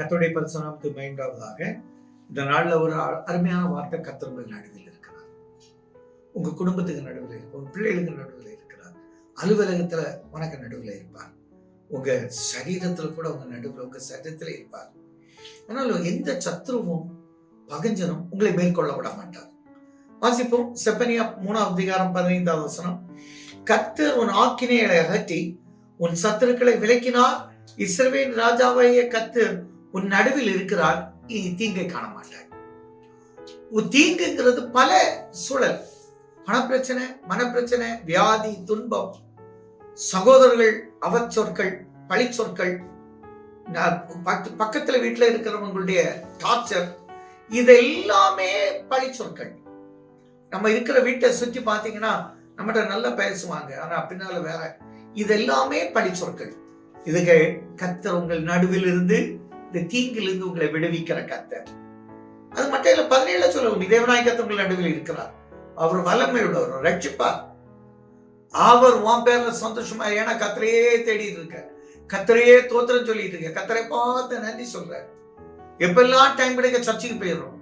கத்தோடைய பரிசனாமத்து மைண்டாவதாக இந்த நாளில் ஒரு அ- அருமையான வார்த்தை கத்தருடைய நடுவில் இருக்கிறார். உங்க குடும்பத்துக்கு நடுவில் இருப்பார் உங்க பிள்ளைகளுக்கு நடுவில் இருக்கிறார். அலுவலகத்துல உனக்கு நடுவில் இருப்பார். உங்க சரீரத்துல கூட உங்க நடுவில் உங்க சரீரத்துல இருப்பார். ஆனால் எந்த சத்ருவும் பகஞ்சனும் உங்களை மேற்கொள்ள விட மாட்டார். வாசிப்போம். செப்பனியா மூணாவது அதிகாரம் பதினைந்தாவது வசனம். கத்து உன் ஆக்கினைகளை அகற்றி உன் சத்துருக்களை விளக்கினார் இஸ்ரவேல் ராஜாவாகிய கத்து உன் நடுவில் இருக்கிறார் இனி தீங்கை காண மாட்டார் தீங்குங்கிறது பல சூழல். பணப்பிரச்சனை மனப்பிரச்சனை வியாதி துன்பம். சகோதரர்கள் அவச்சொற்கள் பழிச்சொற்கள் சொற்கள் பக்கத்துல வீட்டுல இருக்கிறவங்களுடைய டார்ச்சர் இதெல்லாமே பழிச்சொற்கள். நம்ம இருக்கிற வீட்டை சுற்றி பார்த்தீங்கன்னா நம்மகிட்ட நல்லா பேசுவாங்க. ஆனா பின்னால வேற. இதெல்லாமே பழிச்சொற்கள். இதுக்கு கத்தர் உங்கள் நடுவில் இருந்து இந்த தீங்கிலிருந்து உங்களை விடுவிக்கிற கத்தர். அது மட்டும் இல்ல பதினேழு சொல்லுவோம் தேவநாய கத்தர் நடுவில் இருக்கிறார். அவர் வல்லமையுள்ளவர் ரட்சிப்பார் அவர் உன் பேர்ல சந்தோஷமா ஏன்னா கத்தரையே தேடிட்டு இருக்க கத்தரையே தோத்திரம் சொல்லிட்டு இருக்க கத்தரை பார்த்து நன்றி சொல்ற எப்பெல்லாம் டைம் கிடைக்க சர்ச்சுக்கு போயிடுறோம்?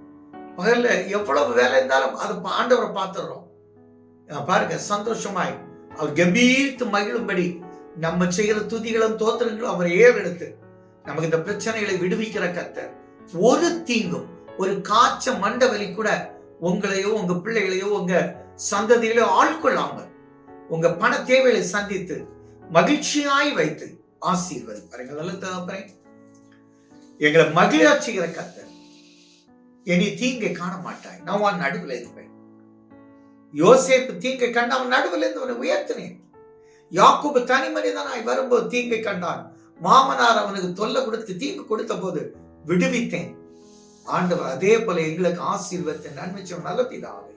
பகல்ல எவ்வளவு வேலை இருந்தாலும் அது ஆண்டவரை பார்த்துடுறோம். பாருங்க சந்தோஷமாய். அவர் கம்பீர்த்து மகிழும்படி நம்ம செய்கிற துதிகளும் தோத்திரங்களும் அவரை ஏறெடுத்து நமக்கு இந்த பிரச்சனைகளை விடுவிக்கிற கத்தர். ஒரு தீங்கும் ஒரு காய்ச்ச மண்ட வலி கூட உங்களையோ உங்க பிள்ளைகளையோ உங்க சந்ததியிலோ ஆட்கொள்ளாமல் உங்க பண தேவைகளை சந்தித்து மகிழ்ச்சியாய் வைத்து ஆசீர்வதி பாருங்க நல்ல தகப்பனே. எங்களை மகிழாட்சிகிற கத்தர். இனி தீங்கை காண மாட்டாய். நான் உன் நடுவில் இருப்பேன். யோசேப்பு தீங்கை கண்டு அவன் நடுவில் இருந்து அவனை உயர்த்தினேன். யாக்குபு தனி மனிதனாய் வரும்போது தீங்கை கண்டான். மாமனார் அவனுக்கு தொல்லை கொடுத்து தீங்கு கொடுத்த போது விடுவித்தேன். ஆண்டவர் அதே போல எங்களுக்கு ஆசீர்வத்தை நன்மை செய்யும் நல்ல பிதாவே.